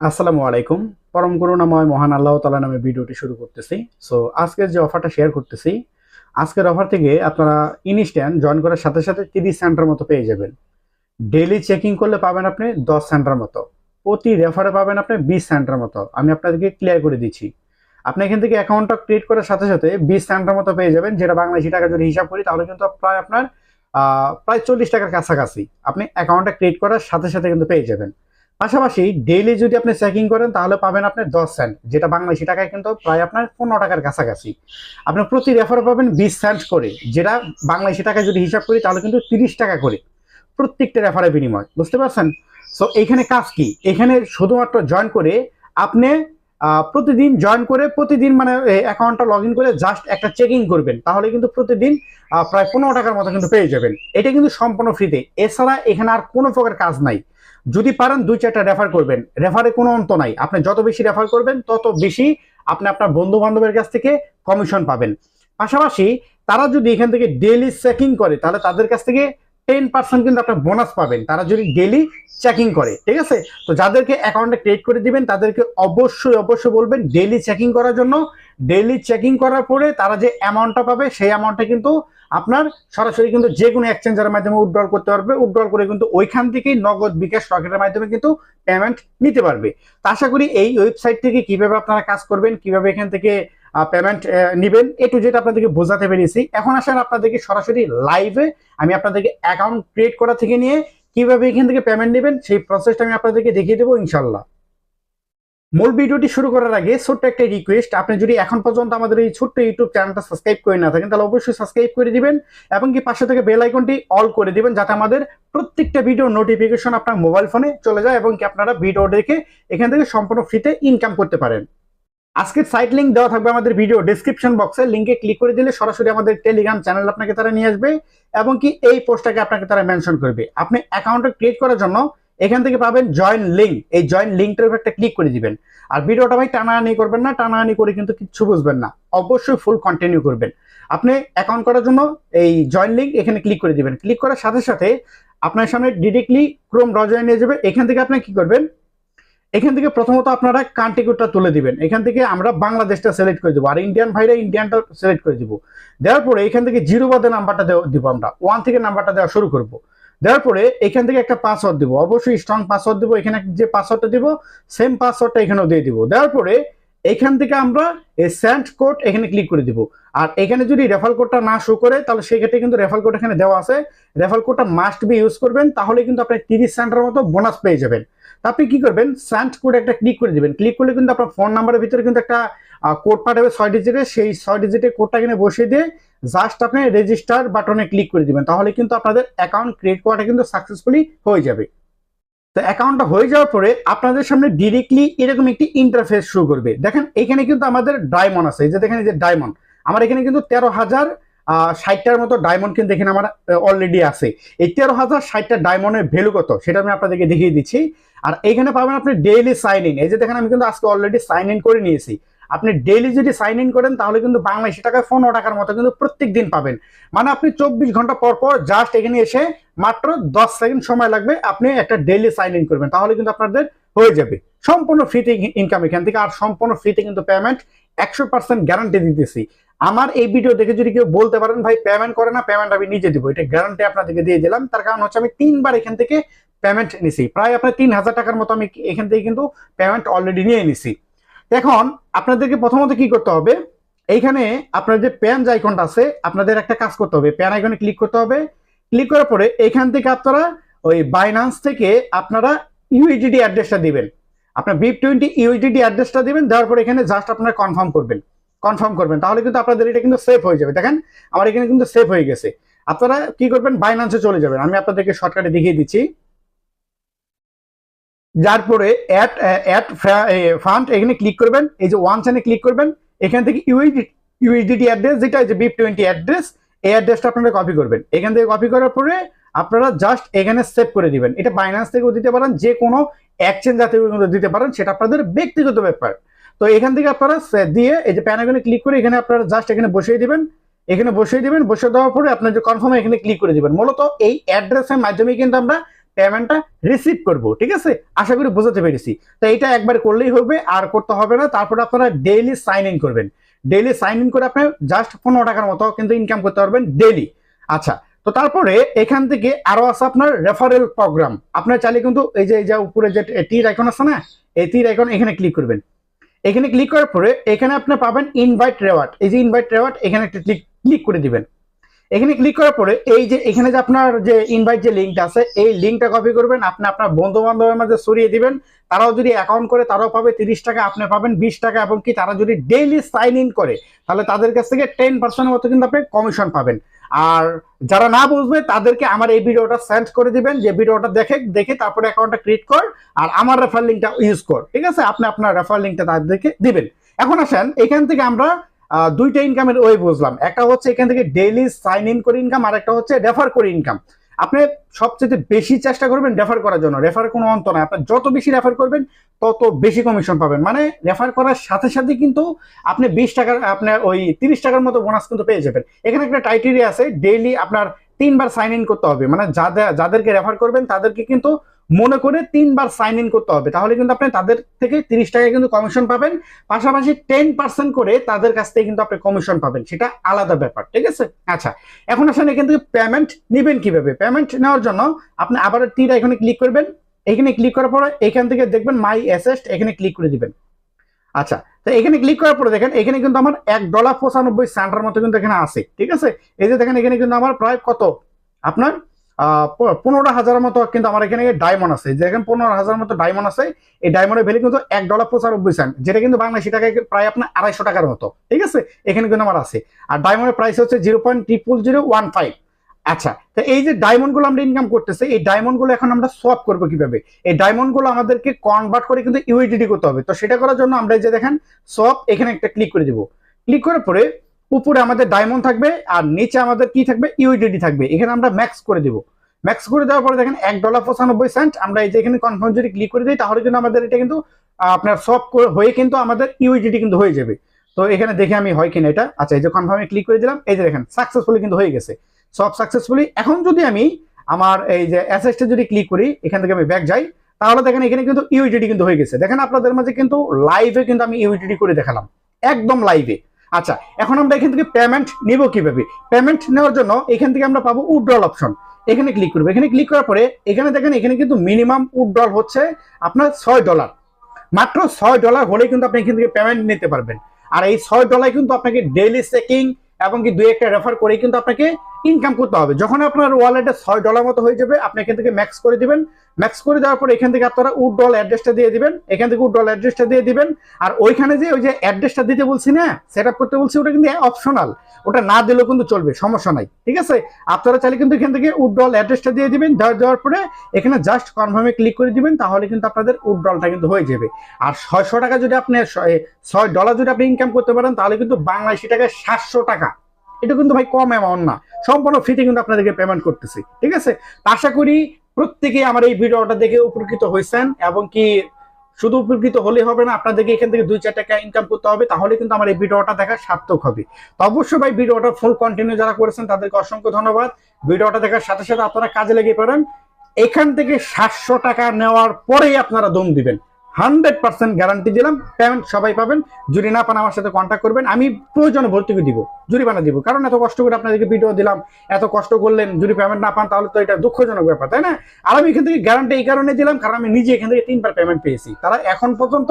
আসসালামু আলাইকুম। পরম করুণাময়, মহান আল্লাহ তালা নামে ভিডিওটি শুরু করতেছি। সো আজকের যে অফারটা শেয়ার করতেছি, আজকের অফার থেকে আপনারা ইনস্ট্যান্ট জয়েন করার সাথে সাথে তিরিশ সেন্টার মতো পেয়ে যাবেন। ডেলি চেকিং করলে পাবেন আপনি দশ সেন্টার মতো। প্রতি রেফারে পাবেন আপনি বিশ সেন্টার মতো। আমি আপনাদেরকে ক্লিয়ার করে দিচ্ছি। আপনি এখান থেকে অ্যাকাউন্টটা ক্রিয়েট করার সাথে সাথে বিশ সেন্টার মতো পেয়ে যাবেন, যেটা বাংলাদেশি টাকা যদি হিসাব করি, তাহলে কিন্তু প্রায় আপনার প্রায় চল্লিশ টাকার কাছাকাছি আপনি অ্যাকাউন্টটা ক্রিয়েট করার সাথে সাথে কিন্তু পেয়ে যাবেন। পাশাপাশি ডেইলি যদি আপনি চেকিং করেন, তাহলে পাবেন আপনি দশ সেন্ট যেটা বাংলাদেশি টাকায় কিন্তু প্রায় আপনার পনেরো টাকার কাছাকাছি। আপনি প্রতি রেফার পাবেন বিশ সেন্ট করে, যেটা বাংলাদেশি টাকায় যদি হিসাব করি, তাহলে কিন্তু তিরিশ টাকা করে প্রত্যেকটা রেফারের বিনিময়, বুঝতে পারছেন? সো এখানে কাজ কি? এখানে শুধুমাত্র জয়েন করে আপনি প্রতিদিন জয়েন করে প্রতিদিন মানে অ্যাকাউন্টটা লগ করে জাস্ট একটা চেকিং করবেন। তাহলে কিন্তু প্রতিদিন প্রায় পনেরো টাকার মতো কিন্তু পেয়ে যাবেন। এটা কিন্তু সম্পূর্ণ ফ্রিতে এছাড়া এখানে আর কোনো প্রকার কাজ নাই। যদি পারেন দুই চারটা রেফার করবেন। রেফারে কোনো অন্ত নাই। আপনি যত বেশি রেফার করবেন, তত বেশি আপনি আপনার বন্ধু বান্ধবের কাছ থেকে কমিশন পাবেন। পাশাপাশি তারা যদি এখান থেকে ডেইলি চেকিং করে, তাহলে তাদের কাছ থেকে টেন পার্সেন্ট কিন্তু আপনার বোনাস পাবেন। তারা যদি ডেইলি চেকিং করে, ঠিক আছে? তো যাদেরকে অ্যাকাউন্টে ক্রিয়েট করে দিবেন, তাদেরকে অবশ্যই অবশ্যই বলবেন ডেইলি চেকিং করার জন্য ডেইলি চেকিং করার পরে তারা যে অ্যামাউন্টটা পাবে, সেই অ্যামাউন্টটা কিন্তু আপনার সরাসরি কিন্তু যে কোনো এক্সচেঞ্জারের মাধ্যমে উইথড্রল করতে পারবে। উইথড্রল করে কিন্তু ওইখান থেকেই নগদ বিকাশ রকেটের মাধ্যমে কিন্তু পেমেন্ট নিতে পারবে। তো আশা করি এই ওয়েবসাইট থেকে কীভাবে আপনারা কাজ করবেন, কীভাবে এখান থেকে পেমেন্ট নেবেন। এ টু যেটা আপনাদেরকে বোঝাতে পেরেছি। এখন আসেন আপনাদেরকে সরাসরি লাইভে আমি আপনাদেরকে অ্যাকাউন্ট ক্রিয়েট করা থেকে নিয়ে কীভাবে এখান থেকে পেমেন্ট নেবেন, সেই প্রসেসটা আমি আপনাদেরকে দেখিয়ে দেবো ইনশাল্লাহ মূল ভিডিওটি শুরু করার আগে ছোট্ট একটা রিকোয়েস্ট আপনি যদি এখন পর্যন্ত আমাদের এই ছোট্ট ইউটিউব চ্যানেলটা সাবস্ক্রাইব করে না থাকেন, তাহলে অবশ্যই সাবস্ক্রাইব করে দিবেন এবং কি পাশে থেকে বেল আইকনটি অল করে দিবেন, যাতে আমাদের প্রত্যেকটা ভিডিও নোটিফিকেশন আপনার মোবাইল ফোনে চলে যায় এবং কি আপনারা ভিডিও দেখে এখান থেকে সম্পূর্ণ ফ্রিতে ইনকাম করতে পারেন। আজকের সাইট লিংক দেওয়া থাকবে আমাদের ভিডিও ডিসক্রিপশন বক্সে লিঙ্কে ক্লিক করে দিলে সরাসরি আমাদের টেলিগ্রাম চ্যানেল আপনাকে তারা নিয়ে আসবে এবং কি এই পোস্টটাকে আপনাকে তারা মেনশন করবে। আপনি অ্যাকাউন্টে ক্রিয়েট করার জন্য এখান থেকে পাবেন জয়েন লিঙ্ক এই জয়েন লিঙ্কটার উপর একটা ক্লিক করে দিবেন। আর ভিডিওটা ভাই টানাটানি করবেন না, টানাটানি করে কিন্তু কিচ্ছু বুঝবেন না। অবশ্যই ফুল কন্টিনিউ করবেন। আপনি অ্যাকাউন্ট করার জন্য এই জয়েন লিঙ্ক এখানে ক্লিক করে দিবেন। ক্লিক করার সাথে সাথে আপনার সামনে ডিরেক্টলি ক্রোম ব্রাউজারে নিয়ে যাবে। এখান থেকে আপনি কি করবেন? এখান থেকে প্রথমত আপনারা কান্ট্রি তুলে দিবেন। এখান থেকে আমরা বাংলাদেশটা সিলেক্ট করে দেবো। আর ইন্ডিয়ান ভাইরা ইন্ডিয়ানটা সিলেক্ট করে দিব। দেওয়ার পরে এখান থেকে জিরো বাদে নাম্বারটা দেওয়া দিব আমরা। ওয়ান থেকে নাম্বারটা দেওয়া শুরু করব। দেওয়ার পরে এখান থেকে একটা পাসওয়ার্ড দিব। অবশ্যই স্ট্রং পাসওয়ার্ড দিব। এখানে যে পাসওয়ার্ডটা দিব সেম পাসওয়ার্ডটা এখানেও দিয়ে দিব। দেওয়ার পরে এখান থেকে আমরা এই স্যান্ড কোড এখানে ক্লিক করে দিব। আর এখানে যদি রেফার কোডটা না শো করে, তাহলে সেই ক্ষেত্রে কিন্তু রেফার কোড এখানে দেওয়া আছে। রেফার কোডটা মাস্ট বি ইউজ করবেন। তাহলে কিন্তু আপনি তিরিশ সেন্টার মতো বোনাস পেয়ে যাবেন। আপনি কি করবেন? স্যান্ড কোড একটা ক্লিক করে দিবেন। ক্লিক করলে কিন্তু আপনার ফোন নাম্বারের ভিতরে কিন্তু একটা কোড পাঠাবে ছয় ডিজিটের সেই ছয় ডিজিটের কোডটা এখানে বসিয়ে দিয়ে জাস্ট আপনি রেজিস্টার বাটনে ক্লিক করে দিবেন। তাহলে কিন্তু আপনাদের অ্যাকাউন্ট ক্রিয়েট করাটা কিন্তু সাকসেসফুলি হয়ে যাবে। তো অ্যাকাউন্টটা হয়ে যাওয়ার পরে আপনাদের সামনে ডিরেক্টলি এরকম একটি ইন্টারফেস শুরু করবে। দেখেন, এখানে কিন্তু আমাদের ডায়মন্ড আছে। এই যে দেখেন, এই যে ডায়মন্ড আমার এখানে কিন্তু তেরো হাজার ষাটটার মতো ডায়মন্ড কিন্তু এখানে আমার অলরেডি আছে। এই তেরো হাজার, ষাটটা ডায়মন্ডের ভ্যালু কত? সেটা আমি আপনাদেরকে দেখিয়ে দিচ্ছি। আর এখানে পাবেন আপনি ডেইলি সাইন ইন এই যে দেখেন, আমি কিন্তু আজকে অলরেডি সাইন ইন করে নিয়েছি। আপনি ডেইলি যদি সাইন ইন করেন, তাহলে কিন্তু বাংলাদেশি টাকায় পনেরো টাকার মতো কিন্তু প্রত্যেক দিন পাবেন। মানে আপনি চব্বিশ ঘণ্টা পর পর জাস্ট এখানে এসে মাত্র দশ সেকেন্ড সময় লাগবে আপনি একটা ডেইলি সাইন ইন করবেন। তাহলে কিন্তু আপনাদের হয়ে যাবে। সম্পূর্ণ ফ্রিতে ইনকাম এখান থেকে। আর সম্পূর্ণ ফ্রিতে কিন্তু পেমেন্ট একশো পার্সেন্ট গ্যারান্টি দিতেছি। আমার এই ভিডিও দেখে যদি কেউ বলতে পারেন, ভাই পেমেন্ট করে না পেমেন্ট আমি নিজে দিব। এটা গ্যারান্টি আপনাদেরকে দিয়ে দিলাম। তার কারণ হচ্ছে আমি তিনবার এখান থেকে পেমেন্ট নিছি প্রায় আপনার তিন হাজার টাকার মতো আমি এখান থেকে কিন্তু পেমেন্ট অলরেডি নিয়ে নিছি এখন আপনাদেরকে প্রথমত কি করতে হবে, এইখানে আপনার যে প্যান যে আইকনটা আছে, আপনাদের একটা কাজ করতে হবে। প্যান আইকনে ক্লিক করতে হবে। ক্লিক করার পরে এখান থেকে আপনারা ওই বাইনান্স থেকে আপনারা ইউইডিডি অ্যাড্রেসটা দিবেন। আপনার বিপ টোয়েন্টি ইউইডিডি অ্যাড্রেসটা দিবেন, দেওয়ার পরে এখানে জাস্ট আপনারা কনফার্ম করবেন। কনফার্ম করবেন, তাহলে কিন্তু আপনাদের এটা কিন্তু সেভ হয়ে যাবে। দেখেন, আমার এখানে কিন্তু সেভ হয়ে গেছে। আপনারা কি করবেন বাইনান্সে চলে যাবেন। আমি আপনাদেরকে শর্টকাটে দেখিয়ে দিচ্ছি। যার পরে অ্যাড অ্যাড ফান্ড এখানে ক্লিক করবেন, এই যে ওয়ান চ্যানে ক্লিক করবেন, এখান থেকে ইউইডি ইউএসডিটি অ্যাড্রেস যেটা যে বিপ টোয়েন্টি অ্যাড্রেস এই অ্যাড্রেসটা আপনারা কপি করবেন। এখান থেকে কপি করার পরে আপনারা জাস্ট এখানে সেভ করে দিবেন। এটা বাইন্যান্স থেকেও দিতে পারেন, যে কোনো থেকেও কিন্তু দিতে পারেন, সেটা আপনাদের ব্যক্তিগত ব্যাপার। তো এখান থেকে আপনারা দিয়ে এই যে প্যানাগনে ক্লিক করে এখানে আপনারা জাস্ট এখানে বসিয়ে দিবেন। এখানে বসিয়ে দিবেন, বসিয়ে দেওয়ার পরে আপনার যে কনফার্মে এখানে ক্লিক করে দিবেন। মূলত এই অ্যাড্রেসের মাধ্যমে কিন্তু আমরা পেমেন্টটা রিসিভ করব, ঠিক আছে? আশা করি বোঝাতে পেরেছি। তো এটা একবার করলেই হবে, আর করতে হবে না। তারপরে আপনারা ডেইলি সাইন ইন করবেন। ডেইলি সাইন ইন করে আপনি জাস্ট পনেরো টাকার মতো কিন্তু ইনকাম করতে পারবেন ডেইলি আচ্ছা তো তারপরে এখান থেকে আরও আছে আপনার রেফারেল প্রোগ্রাম আপনার চাইলে কিন্তু এই যে এই যে উপরে যে তীর আইকন আছে না, এই তীর আইকন এখানে ক্লিক করবেন। এখানে ক্লিক করার পরে এখানে আপনি পাবেন ইনভাইট রেওয়ার্ড এই যে ইনভাইট রেওয়ার্ড এখানে একটা ক্লিক ক্লিক করে দিবেন। এখানে ক্লিক করার পরে এই যে এখানে যে আপনার যে ইনভাইট যে লিঙ্কটা আছে, এই লিঙ্কটা কপি করবেন। আপনি আপনার বন্ধু বান্ধবের মাঝে সরিয়ে দিবেন। তারাও যদি অ্যাকাউন্ট করে, তারাও পাবে তিরিশ টাকা, আপনি পাবেন বিশ টাকা। এবং কি তারা যদি ডেইলি সাইন ইন করে, তাহলে তাদের কাছ থেকে টেন পার্সেন্টের মতো কিন্তু আপনি কমিশন পাবেন। আর যারা না বুঝবে, তাদেরকে আমার এই ভিডিওটা সেন্ড করে দিবেন। যে ভিডিওটা দেখে দেখে তারপরে অ্যাকাউন্টটা ক্রিয়েট কর আর আমার রেফার লিঙ্কটা ইউজ কর। ঠিক আছে? আপনি আপনার রেফার লিঙ্কটা তাদেরকে দিবেন। এখন আসেন, এখান থেকে আমরা দুইটা ইনকামের ওয়ে বুঝলাম। একটা হচ্ছে এখান থেকে ডেইলি সাইন ইন করে ইনকাম আর একটা হচ্ছে রেফার করে ইনকাম আপনি সবচেয়ে বেশি চেষ্টা করবেন রেফার করার জন্য। রেফার কোনো অন্ত নাই। আপনার যত বেশি রেফার করবেন, তত বেশি কমিশন পাবেন। মানে রেফার করার সাথে সাথে কিন্তু আপনি বিশ টাকার আপনার ওই তিরিশ টাকার মতো বোনাস কিন্তু পেয়ে যাবেন। এখানে একটা টাইটেরিয়া আছে ডেইলি আপনার তিনবার সাইন ইন করতে হবে। মানে যাদের, যাদেরকে রেফার করবেন, তাদেরকে কিন্তু মনে করে তিনবার সাইন ইন করতে হবে। তাহলে কিন্তু আপনি তাদের থেকে তিরিশ টাকা কিন্তু কমিশন পাবেন। পাশাপাশি টেন পার্সেন্ট করে তাদের কাছ থেকে কিন্তু আপনি কমিশন পাবেন। সেটা আলাদা ব্যাপার, ঠিক আছে? আচ্ছা এখন আসলে এখান থেকে পেমেন্ট নেবেন কীভাবে? পেমেন্ট নেওয়ার জন্য আপনি আবার তীর এখানে ক্লিক করবেন। এখানে ক্লিক করার পরে এখান থেকে দেখবেন মাই অ্যাসেস্ট এখানে ক্লিক করে দিবেন। আচ্ছা তো এখানে ক্লিক করার পরে দেখেন, এখানে কিন্তু আমার এক ডলার পঁচানব্বই সেন্টার মতো কিন্তু এখানে আছে, ঠিক আছে? এই যে দেখেন, এখানে কিন্তু আমার প্রায় কত? আপনার পনেরো হাজারের মতো কিন্তু আমার এখানে ডায়মন্ড আছে। যেখানে পনেরো হাজার মতো ডায়মন্ড আছে। এই ডায়মন্ডের ভ্যালু কিন্তু এক ডলার পঁচানব্বই সেন্ট যেটা কিন্তু বাংলাদেশি টাকায় প্রায় আপনার আড়াইশো টাকার মতো। ঠিক আছে? এখানে কিন্তু আমার আছে। আর ডায়মন্ডের প্রাইস হচ্ছে zero point triple zero one five আচ্ছা তো এই যে ডায়মন্ডগুলো আমরা ইনকাম করতেছি, এই ডায়মন্ডগুলো এখন আমরা সোয়াপ করব কীভাবে? এই ডায়মন্ডগুলো আমাদেরকে কনভার্ট করে কিন্তু ইউইডিটি করতে হবে। তো সেটা করার জন্য আমরা যে দেখেন সোয়াপ এখানে একটা ক্লিক করে দিব। ক্লিক করার পরে উপরে আমাদের ডায়মন্ড থাকবে আর নিচে আমাদের কি থাকবে? ইউইডিটি থাকবে। এখানে আমরা ম্যাক্স করে দিব। ম্যাক্স করে দেওয়ার পরে দেখেন এক ডলার পঁচানব্বই সেন্ট আমরা এই যে এখানে কনফার্ম যদি ক্লিক করে দিই, তাহলে কিন্তু আমাদের এটা কিন্তু আপনার সব হয়ে কিন্তু আমাদের ইউইডিটি কিন্তু হয়ে যাবে। তো এখানে দেখে আমি হয় কিনা এটা? আচ্ছা এই যে কনফার্মে ক্লিক করে দিলাম। এই যে দেখেন সাকসেসফুলি কিন্তু হয়ে গেছে। সব সাকসেসফুলি এখন যদি আমি আমার এই যে অ্যাসেসটা যদি ক্লিক করি, এখান থেকে আমি ব্যাক যাই, তাহলে দেখেন এখানে কিন্তু ইউইডিটি কিন্তু হয়ে গেছে। দেখেন আপনাদের মাঝে কিন্তু লাইভে কিন্তু আমি ইউইডিটি করে দেখালাম। একদম লাইভে আচ্ছা এখন আমরা এখান থেকে পেমেন্ট নিব কীভাবে? পেমেন্ট নেওয়ার জন্য এখান থেকে আমরা পাবো উড্রল অপশন এখানে ক্লিক করব। এখানে ক্লিক করার পরে এখানে দেখেন, এখানে কিন্তু মিনিমাম উড্রল হচ্ছে আপনার ছয় ডলার মাত্র ছয় ডলার হলে কিন্তু আপনি এখান থেকে পেমেন্ট নিতে পারবেন। আর এই ছয় ডলার কিন্তু আপনাকে ডেইলি চেকিং এবং কি দুই একটা রেফার করে কিন্তু আপনাকে ইনকাম করতে হবে। যখন আপনার ওয়ালেটে ছয় ডলার মতো হয়ে যাবে, আপনি এখান থেকে ম্যাক্স করে দিবেন। ম্যাক্স করে দেওয়ার পর এখান থেকে আপনারা উড ডল অ্যাড্রেসটা দিয়ে দিবেন। এখান থেকে উডল অ্যাড্রেসটা দিয়ে দিবেন। আর ওইখানে যে ওই যে অ্যাড্রেসটা দিতে বলছি না সেট করতে বলছি, ওটা কিন্তু অপশনাল ওটা না দিলেও কিন্তু চলবে, সমস্যা নাই। ঠিক আছে? আপনারা চাইলে কিন্তু এখান থেকে উডল অ্যাড্রেসটা দিয়ে দিবেন। দেওয়ার পরে এখানে জাস্ট কনফার্মে ক্লিক করে দিবেন, তাহলে কিন্তু আপনাদের উডলটা কিন্তু হয়ে যাবে। আর ছয়শো টাকা যদি আপনি, ছয় ডলার যদি আপনি ইনকাম করতে পারেন, তাহলে কিন্তু বাংলাদেশি টাকায় সাতশো টাকা। এটা কিন্তু ভাই কম অ্যামাউন্ট না। সম্পূর্ণ ফ্রিতে কিন্তু আপনাদেরকে পেমেন্ট করতেছি, ঠিক আছে? আশা করি প্রত্যেকে আমার এই ভিডিওটা দেখে উপকৃত হয়েছেন এবং কি শুধু উপকৃত হলে হবে না, আপনাদেরকে এখান থেকে দুই চার টাকা ইনকাম করতে হবে, তাহলে কিন্তু আমার এই ভিডিওটা দেখা সার্থক হবে। তো অবশ্যই ভাই ভিডিওটা ফুল কন্টিনিউ যারা করেছেন, তাদেরকে অসংখ্য ধন্যবাদ। ভিডিওটা দেখার সাথে সাথে আপনারা কাজে লেগে পারেন এখান থেকে সাতশো টাকা নেওয়ার পরেই আপনারা দম দিবেন। হান্ড্রেড পার্সেন্ট গ্যারান্টি দিলাম পেমেন্ট সবাই পাবেন। যদি না পান আমার সাথে কন্ট্যাক্ট করবেন, আমি প্রয়োজনে ভর্তুকি দিব, জরিমানা দিব। কারণ এত কষ্ট করে আপনাদেরকে ভিডিও দিলাম, এত কষ্ট করলেন, যদি পেমেন্ট না পান, তাহলে তো এটা দুঃখজনক ব্যাপার, তাই না? আর আমি এখান থেকে গ্যারান্টি এই কারণে দিলাম, কারণ আমি নিজে এখান থেকে তিনবার পেমেন্ট পেয়েছি। তারা এখন পর্যন্ত,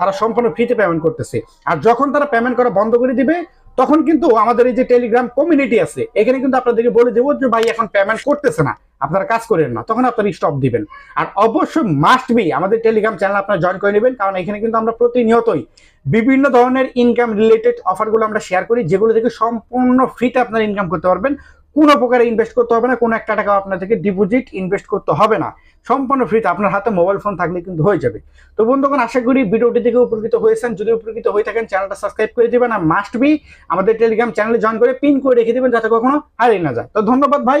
তারা সম্পূর্ণ ফ্রিতে পেমেন্ট করতেছে। আর যখন তারা পেমেন্ট করা বন্ধ করে দিবে, তখন কিন্তু আমাদের এই যে টেলিগ্রাম কমিউনিটি আছে, এখানে কিন্তু আপনাদেরকে বলে দেবো যে, ভাই, এখন পেমেন্ট করতেছে না। আপনারা কাজ করেন না, তখন আপনারা স্টপ দিবেন। আর অবশ্যই মাস্ট বি আমাদের টেলিগ্রাম চ্যানেল আপনারা জয়েন করে নেবেন, কারণ এখানে কিন্তু আমরা প্রতিনিয়তই বিভিন্ন ধরনের ইনকাম রিলেটেড অফারগুলো আমরা শেয়ার করি, যেগুলো থেকে সম্পূর্ণ ফ্রিতে আপনারা ইনকাম করতে পারবেন। কোনো প্রকারে ইনভেস্ট করতে হবে না, কোনো একটা টাকা আপনাদেরকে ডিপোজিট ইনভেস্ট করতে হবে না। সম্পূর্ণ ফ্রিতে আপনার হাতে মোবাইল ফোন থাকলে কিন্তু হয়ে যাবে। তো বন্ধুগণ, আশা করি ভিডিওটি থেকে উপকৃত হয়েছেন। যদি উপকৃত হয়ে থাকেন চ্যানেলটা সাবস্ক্রাইব করে দেবেন। আর মাস্ট বি আমাদের টেলিগ্রাম চ্যানেলে জয়েন করে পিন করে রেখে দিবেন, যাতে কখনো হারিয়ে না যায়। তো ধন্যবাদ ভাই